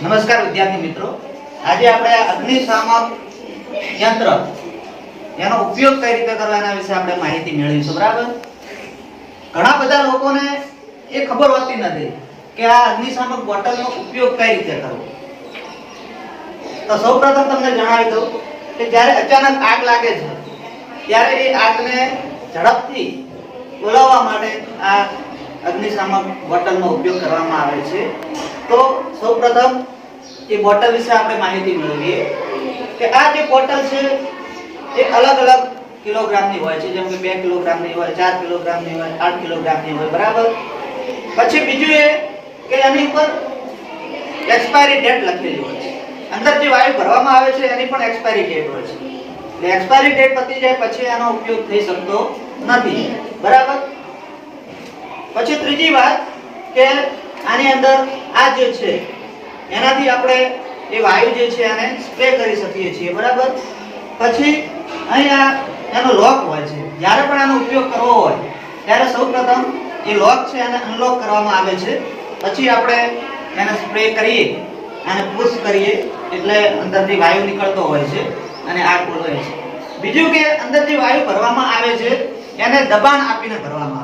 નમસ્કાર વિદ્યાર્થી મિત્રો. આજે આપણે અગ્નિશામક યંત્ર એનો ઉપયોગ કઈ રીતે કરવો વિશે આપણે માહિતી મેળવીશું, બરાબર? ઘણા બધા લોકોને એ ખબર હોતી નથી કે આ અગ્નિશામક બોટલનો ઉપયોગ કઈ રીતે કરવો. તો સૌપ્રથમ તમને જણાવી દઉં કે જ્યારે અચાનક આગ લાગે છે, ત્યારે એ આગને ઝડપથી બોલાવવા માટે આ અગ્નિશામક બોટલનો ઉપયોગ કરવામાં આવે છે. તો સૌપ્રથમ એ બોટલ વિશે આપણે માહિતી મેળવીએ કે આ જે બોટલ છે, એ અલગ અલગ કિલોગ્રામની હોય છે. જેમ કે બે કિલોગ્રામની હોય, ચાર કિલોગ્રામની હોય, આઠ કિલોગ્રામની હોય, બરાબર? પછી બીજું એ કે એની ઉપર એક્સપાયરી ડેટ લખેલી હોય છે. અંદર જે વાયુ ભરવામાં આવે છે, એની પણ એક્સપાયરી ડેટ હોય છે. એટલે એક્સપાયરી ડેટ પતી જાય પછી એનો ઉપયોગ થઈ શકતો નથી. બરાબર? પછી ત્રીજી વાત કે આની અંદર આ જે છે, એનાથી આપણે એ વાયુ જે છે એને સ્પ્રે કરી શકીએ છીએ, બરાબર? પછી અહીંયા એનો લોક હોય છે. જ્યારે પણ એનો ઉપયોગ કરવો હોય, ત્યારે સૌપ્રથમ એ લોક છે એને અનલોક કરવામાં આવે છે. પછી આપણે એને સ્પ્રે કરીએ અને પુશ કરીએ, એટલે અંદરથી વાયુ નીકળતો હોય છે અને આગ હોય છે. બીજું કે અંદરથી વાયુ ભરવામાં આવે છે, એને દબાણ આપીને ભરવામાં આવે છે.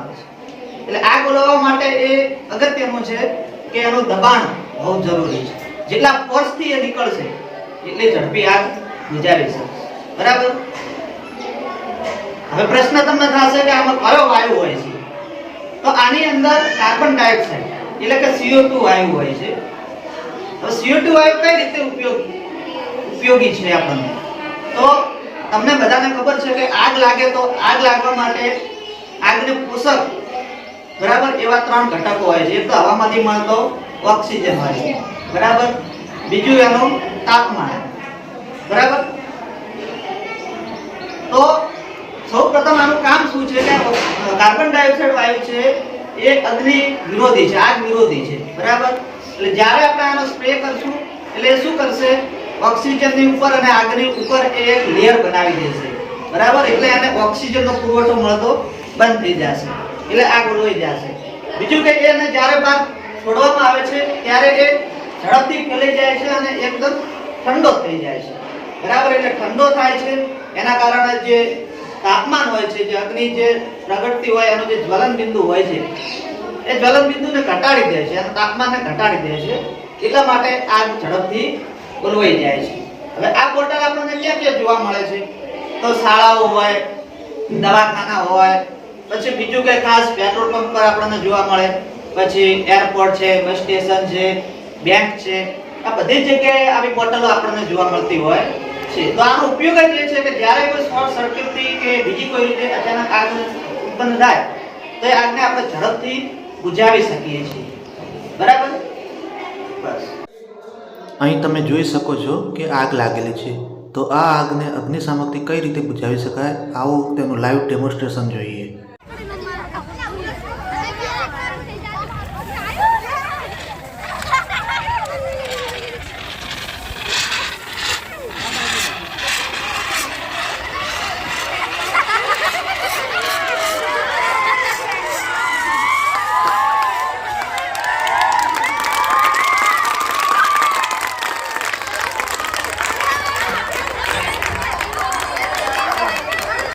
એટલે આગ ઓલવવા માટે એ અગત્યનું છે કે એનું દબાણ બહુ જરૂરી છે. જેટલા ફોર્સથી એ નીકળશે, એટલી ઝડપી આગ બુઝાવી શકશે બરાબર? હવે પ્રશ્ન તમને થશે કે આમાં કયો વાયુ હોય છે? તો આની અંદર કાર્બન ડાયોક્સાઇડ એટલે કે CO2 વાયુ હોય છે. તો CO2 વાયુ કઈ રીતે ઉપયોગ, ઉપયોગી છે આપણને? તો તમને બધાને ખબર છે કે આગ લાગે તો આગ લાગવા માટે આગને પોષક બરાબર? એવા ત્રણ ઘટકો હોય છે. એક તો હવામાંથી મળતો ઓક્સિજન હોય છે. બરાબર? બીજું એનું તાપમાન. બરાબર? તો સૌપ્રથમ આનું કામ શું છે? કે કાર્બન ડાયોક્સાઇડ વાયુ છે એ અગ્નિ વિરોધી છે, આગ વિરોધી છે. બરાબર? એટલે જ્યારે આપણે આનો સ્પ્રે કરશું, એટલે શું કરશે? ઓક્સિજનની ઉપર અને આગની ઉપર એક લેયર બનાવી દેશે. બરાબર? એટલે એને ઓક્સિજનનો પુરવઠો મળતો બંધ થઈ જશે. એટલે આગ રોઈ જશે બીજું કે એને જ્યારે બહાર છોડવામાં આવે છે, ત્યારે એ ઝડપથી ફેલાઈ જાય છે અને એકદમ ઠંડો થઈ જાય છે. બરાબર, એટલે ઠંડો થાય છે, એના કારણે જે તાપમાન હોય છે, જે અગ્નિ જે પ્રગટતી હોય, એનું જે જ્વલન બિંદુ હોય છે, એ જ્વલન બિંદુને ઘટાડી દે છે અને તાપમાનને ઘટાડી દે છે, એટલા માટે આગ ઝડપથી ઉલવાઈ જાય છે. હવે આ બોટલ આપણને ક્યાં ક્યાં જોવા મળે છે? તો શાળાઓ હોય, દવાખાના હોય પછી બીજું કે ખાસ પેટ્રોલ પંપ પર આપણને જોવા મળે. પછી એરપોર્ટ છે બસ સ્ટેશન છે બેંક છે, આ બધી જગ્યાએ આવી બોટલો આપણને જોવા મળતી હોય છે. તો આનો ઉપયોગ જ એ છે કે જ્યારે કોઈ શોર્ટ સર્કિટથી કે બીજી કોઈ રીતે અચાનક આગ ઉત્પન્ન થાય, તો એ આગને આપણે ઝડપથી બુજાવી શકીએ છીએ. બરાબર? બસ. અહીં તમે જોઈ શકો છો કે આગ લાગેલી છે. તો આ આગને અગ્નિશામકથી કઈ રીતે બુજાવી શકાય? આવો તેનું લાઈવ ડેમોન્સ્ટ્રેશન જોઈએ.